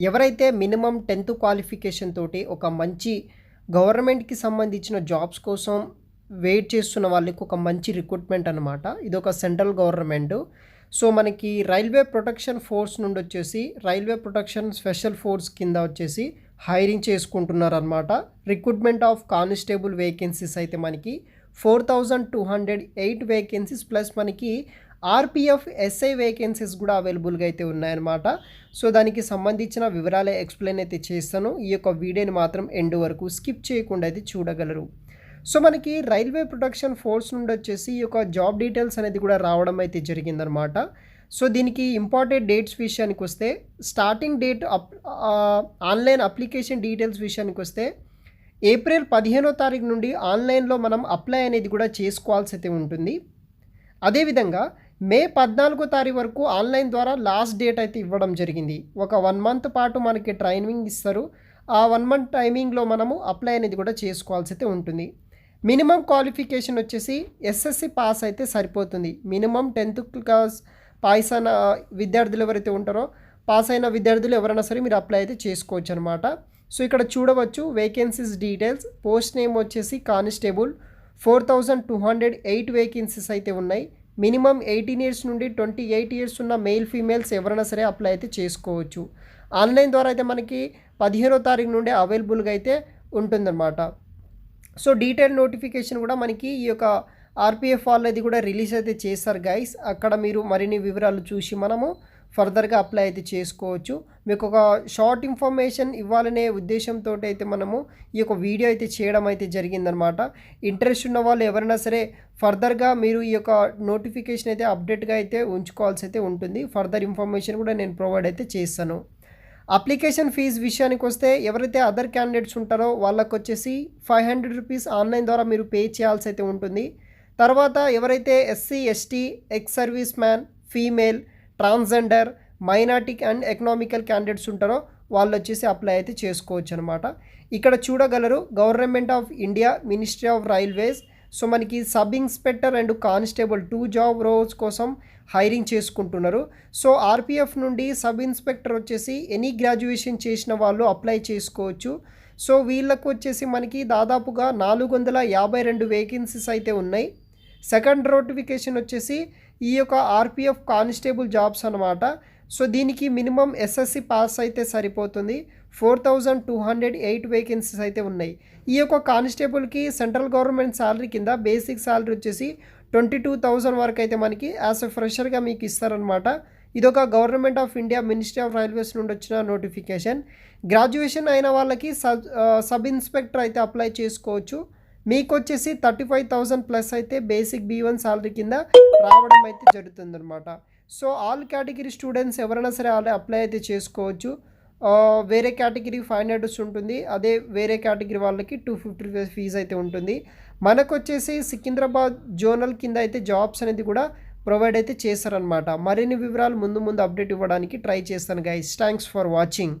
ఎవరైతే minimum tenth qualification తోటి ఒక మంచి గవర్నమెంట్కి సంబంధించిన జాబ్స్ కోసం వెయిట్ చేస్తున్న వాళ్ళకి ఒక మంచి రిక్రూట్మెంట్ అనమాట ఇది ఒక సెంట్రల్ గవర్నమెంట్. సో మనకి రైల్వే ప్రొటెక్షన్ ఫోర్స్ నుండి వచ్చేసి రైల్వే ప్రొటెక్షన్ స్పెషల్ ఫోర్స్ కింద వచ్చేసి హైరింగ్ చేసుకుంటున్నారు అనమాట రిక్రూట్మెంట్ ఆఫ్ కానిస్టేబుల్ వేకెన్సీస్ అయితే మనకి four thousand two hundred eight vacancies plus మనకి ఆర్పిఎఫ్ ఎస్ఐ వేకెన్సీస్ కూడా అవైలబుల్గా అయితే ఉన్నాయన్నమాట. సో దానికి సంబంధించిన వివరాలే ఎక్స్ప్లెయిన్ అయితే చేస్తాను. ఈ యొక్క వీడియోని మాత్రం ఎండ్ వరకు స్కిప్ చేయకుండా అయితే చూడగలరు. సో మనకి రైల్వే ప్రొటెక్షన్ ఫోర్స్ నుండి వచ్చేసి ఈ యొక్క జాబ్ డీటెయిల్స్ అనేది కూడా రావడం అయితే జరిగిందనమాట సో దీనికి ఇంపార్టెంట్ డేట్స్ విషయానికి వస్తే starting date up online application details విషయానికి వస్తే ఏప్రిల్ పదిహేనో తారీఖు నుండి ఆన్లైన్లో మనం అప్లై అనేది కూడా చేసుకోవాల్సి అయితే ఉంటుంది. అదేవిధంగా మే పద్నాలుగో తారీఖు వరకు ఆన్లైన్ ద్వారా లాస్ట్ డేట్ అయితే ఇవ్వడం జరిగింది. ఒక వన్ మంత్ పాటు మనకి ట్రైనింగ్ ఇస్తారు. ఆ వన్ మంత్ టైమింగ్లో మనము అప్లై అనేది కూడా చేసుకోవాల్సి అయితే ఉంటుంది. మినిమం క్వాలిఫికేషన్ వచ్చేసి ఎస్ఎస్సి పాస్ అయితే సరిపోతుంది. మినిమం టెన్త్ క్లాస్ పాస్ అయిన విద్యార్థులు ఎవరైతే ఉంటారో పాస్ అయిన విద్యార్థులు ఎవరైనా సరే మీరు అప్లై అయితే చేసుకోవచ్చు అనమాట సో ఇక్కడ చూడవచ్చు వేకెన్సీస్ డీటెయిల్స్. పోస్ట్ నేమ్ వచ్చేసి constable four thousand two hundred eight vacancies అయితే ఉన్నాయి. మినిమం ఎయిటీన్ ఇయర్స్ నుండి ట్వంటీ ఎయిట్ ఇయర్స్ ఉన్న మెయిల్ ఫీమేల్స్ ఎవరైనా సరే అప్లై అయితే చేసుకోవచ్చు. ఆన్లైన్ ద్వారా అయితే మనకి పదిహేనో తారీఖు నుండి అవైలబుల్గా అయితే ఉంటుందన్నమాట. సో డీటెయిల్ నోటిఫికేషన్ కూడా మనకి ఈ యొక్క ఆర్పిఎఫ్ వాళ్ళది కూడా రిలీజ్ అయితే చేస్తారు గైస్. అక్కడ మీరు మరిన్ని వివరాలు చూసి మనము ఫర్దర్గా అప్లై అయితే చేసుకోవచ్చు. మీకు ఒక షార్ట్ ఇన్ఫర్మేషన్ ఇవ్వాలనే ఉద్దేశంతో అయితే మనము ఈ యొక్క వీడియో అయితే చేయడం అయితే జరిగిందనమాట ఇంట్రెస్ట్ ఉన్న వాళ్ళు ఎవరైనా సరే ఫర్దర్గా మీరు ఈ యొక్క నోటిఫికేషన్ అయితే అప్డేట్గా అయితే ఉంచుకోవాల్సి అయితే ఉంటుంది. ఫర్దర్ ఇన్ఫర్మేషన్ కూడా నేను ప్రొవైడ్ అయితే చేస్తాను. అప్లికేషన్ ఫీజ్ విషయానికి వస్తే ఎవరైతే అదర్ క్యాండిడేట్స్ ఉంటారో వాళ్ళకు వచ్చేసి ఫైవ్ హండ్రెడ్ రూపీస్ ఆన్లైన్ ద్వారా మీరు పే చేయాల్సి అయితే ఉంటుంది. తర్వాత ఎవరైతే SC ST ex service man female transgender minority and economical candidates ఉంటారో వాళ్ళు వచ్చేసి అప్లై అయితే చేసుకోవచ్చు అనమాట ఇక్కడ చూడగలరు government of India ministry of railways. So మనకి sub inspector and constable two job roles కోసం హైరింగ్ చేసుకుంటున్నారు. సో ఆర్పిఎఫ్ నుండి సబ్ ఇన్స్పెక్టర్ వచ్చేసి ఎనీ గ్రాడ్యుయేషన్ చేసిన వాళ్ళు అప్లై చేసుకోవచ్చు. సో వీళ్ళకు వచ్చేసి మనకి దాదాపుగా నాలుగు వందల యాభై రెండు వేకెన్సీస్ అయితే ఉన్నాయి. సెకండ్ నోటిఫికేషన్ వచ్చేసి ఈ యొక్క ఆర్పిఎఫ్ కానిస్టేబుల్ జాబ్స్ అనమాట సో దీనికి మినిమం ఎస్ఎస్సి పాస్ అయితే సరిపోతుంది. Four thousand two hundred eight vacancies అయితే ఉన్నాయి. ఈ యొక్క కానిస్టేబుల్కి సెంట్రల్ గవర్నమెంట్ శాలరీ కింద బేసిక్ శాలరీ వచ్చేసి ట్వంటీ టూ థౌజండ్ వరకు అయితే మనకి యాజ్ ఎ ఫ్రెషర్గా మీకు ఇస్తారనమాట ఇదొక government of India ministry of railways నుండి వచ్చిన నోటిఫికేషన్. గ్రాడ్యుయేషన్ అయిన వాళ్ళకి సబ్ సబ్ ఇన్స్పెక్టర్ అయితే అప్లై చేసుకోవచ్చు. మీకు వచ్చేసి థర్టీ ఫైవ్ థౌజండ్ ప్లస్ అయితే బేసిక్ బీ వన్ సాలరీ కింద రావడం అయితే జరుగుతుంది అనమాట సో ఆల్ కేటగిరీ స్టూడెంట్స్ ఎవరైనా సరే అలా అప్లై అయితే చేసుకోవచ్చు. వేరే కేటగిరీ ఫైవ్ హండ్రెడ్స్ ఉంటుంది. అదే వేరే కేటగిరీ వాళ్ళకి టూ ఫిఫ్టీ ఫీజ్ అయితే ఉంటుంది. మనకు వచ్చేసి సికింద్రాబాద్ జోనల్ కింద అయితే జాబ్స్ అనేది కూడా ప్రొవైడ్ అయితే చేస్తారనమాట మరిన్ని వివరాలు ముందు ముందు అప్డేట్ ఇవ్వడానికి ట్రై చేస్తాను గైస్ థ్యాంక్స్ ఫర్ వాచింగ్